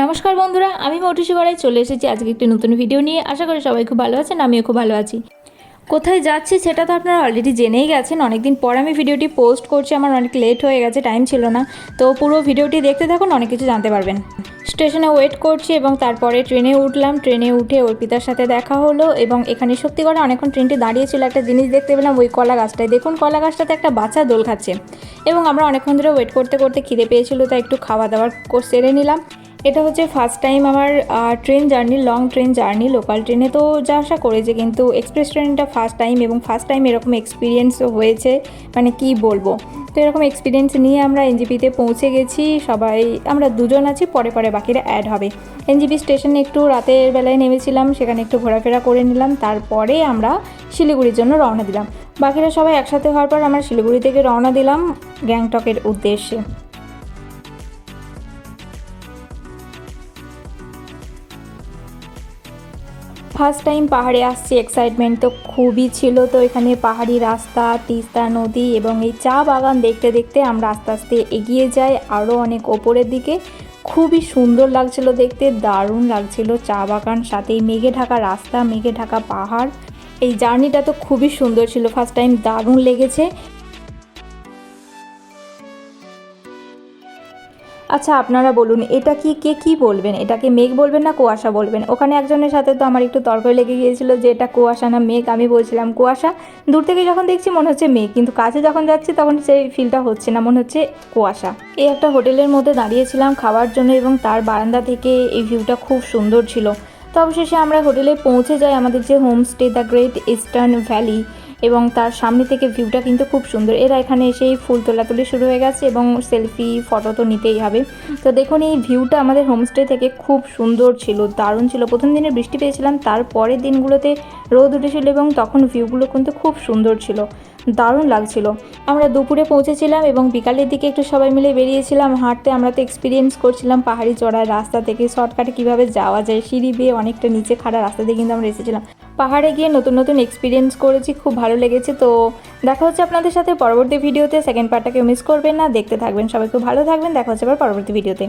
নমস্কার বন্ধুরা, আমি মৌটুসি গড়াই চলে এসেছি আজকে একটি নতুন ভিডিও নিয়ে। আশা করি সবাই খুব ভালো আছেন, আমিও খুব ভালো আছি। কোথায় যাচ্ছি সেটা তো আপনারা অলরেডি জেনেই গেছেন। অনেকদিন পর আমি ভিডিওটি পোস্ট করছি, আমার অনেক লেট হয়ে গেছে টাইম ছিল না। তো পুরো ভিডিওটি দেখতে থাকুন, অনেক কিছু জানতে পারবেন। স্টেশনে ওয়েট করছি এবং তারপরে ট্রেনে উঠলাম। ট্রেনে উঠে অর্পিতার সাথে দেখা হলো এবং এখানে সত্যি করে অনেকক্ষণ ট্রেনটি দাঁড়িয়েছিল একটা জিনিস দেখতে পেলাম, ওই কলা গাছটায়। দেখুন, কলা গাছটাতে একটা বাচ্চা দোল খাচ্ছে। এবং আমরা অনেকক্ষণ ধরে ওয়েট করতে করতে খিদে পেয়েছিল, তাই একটু খাওয়া দাওয়ার সেরে নিলাম। এটা হচ্ছে ফার্স্ট টাইম আমার train journey long train journey local ট্রেনে তো যা আশা করেছে, কিন্তু এক্সপ্রেস ট্রেনটা ফার্স্ট টাইম এবং ফার্স্ট টাইম এরকম এক্সপিরিয়েন্সও হয়েছে মানে কি বলব? তো এরকম এক্সপিরিয়েন্স নিয়ে আমরা এনজিপিতে পৌঁছে গেছি, সবাই, আমরা দুজন আছি, পরে পরে বাকিরা অ্যাড হবে। এনজিপি স্টেশনে একটু রাতের বেলায় নেমেছিলাম, সেখানে একটু ঘোরাফেরা করে নিলাম, তারপরে আমরা শিলিগুড়ির জন্য রওনা দিলাম। বাকিরা সবাই একসাথে হওয়ার পর আমরা শিলিগুড়ি থেকে রওনা দিলাম, গ্যাংটকের উদ্দেশ্যে। ফার্স্ট টাইম পাহাড়ে আসছি এক্সাইটমেন্ট তো খুবই ছিল। তো এখানে পাহাড়ি রাস্তা, তিস্তা নদী এবং এই চা বাগান দেখতে দেখতে আমরা আস্তে আস্তে এগিয়ে যাই আরও অনেক ওপরের দিকে। খুবই সুন্দর লাগছিল দেখতে, দারুণ লাগছিল চা বাগান, সাথে মেঘে ঢাকা রাস্তা, মেঘে ঢাকা পাহাড়। এই জার্নিটা তো খুবই সুন্দর ছিল ফার্স্ট টাইম দারুণ লেগেছে। আচ্ছা আপনারা বলুন, এটা কি কে কি বলবেন? এটাকে মেঘ বলবেন না কুয়াশা বলবেন? ওখানে একজনের সাথে তো আমার একটু তর্ক লেগে গিয়েছিল যে এটা কুয়াশা না মেঘ, আমি বলছিলাম কুয়াশা। দূর থেকে যখন দেখছি মনে হচ্ছে মেঘ, কিন্তু কাছে যখন যাচ্ছি তখন সেই ফিলটা হচ্ছে না, মনে হচ্ছে কুয়াশা। এই একটা হোটেলের মধ্যে দাঁড়িয়েছিলাম খাওয়ার জন্য এবং তার বারান্দা থেকে এই ভিউটা খুব সুন্দর ছিল। তো অবশেষে আমরা হোটেলে পৌঁছে যাই আমাদের যে homestay the great eastern valley এবং তার সামনে থেকে ভিউটা কিন্তু খুব সুন্দর। এরা এখানে এসেই ফুল তোলাতুলি শুরু হয়ে গেছে এবং সেলফি ফটো তো নিতেই হবে। তো দেখুন, এই ভিউটা আমাদের হোমস্টে থেকে খুব সুন্দর ছিল, দারুণ ছিল। প্রথম দিনে বৃষ্টি পেয়েছিলাম, তারপরের দিনগুলোতে রোদ উঠেছিল এবং তখন ভিউগুলো কিন্তু খুব সুন্দর ছিল, দারুণ লাগছিল। আমরা দুপুরে পৌঁছেছিলাম এবং বিকালের দিকে একটু সবাই মিলে বেরিয়েছিলাম, হাঁটতে আমরা তো এক্সপিরিয়েন্স করছিলাম পাহাড়ি চড়ার রাস্তা থেকে শর্টকাটে কীভাবে যাওয়া যায়, সিঁড়ি বেয়ে অনেকটা নিচে খাড়া রাস্তা দিয়ে কিন্তু আমরা এসেছিলাম। পাহাড়ে গিয়ে নতুন নতুন এক্সপিরিয়েন্স করেছি, খুব ভালো লেগেছে। তো দেখা হচ্ছে আপনাদের সাথে পরবর্তী ভিডিওতে সেকেন্ড পার্টটাকে মিস করবেন না। দেখতে থাকবেন সবাই। খুব ভালো থাকবেন। দেখা হচ্ছে আবার পরবর্তী ভিডিওতে